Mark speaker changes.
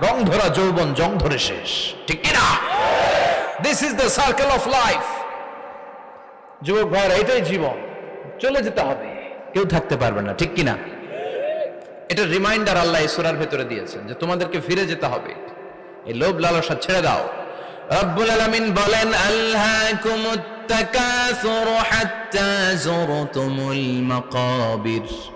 Speaker 1: রং ধরা যৌবন, জং ধরে শেষ। ঠিক কিনা? This is the circle of life যুবক ভাইয়ের এটাই জীবন। চলে যেতে হবে। কেউ থাকতে পারবে না, ঠিক কিনা? এটা রিমাইন্ডার আল্লাহ এই সূরার ভেতরে দিয়েছেন যে তোমাদেরকে ফিরে যেতে হবে। এই লোভ লালসা ছেড়ে দাও। রব্বুল আলামিন বলেন তাকাসুর হাত্তা যুরতুমুল মাকাবির।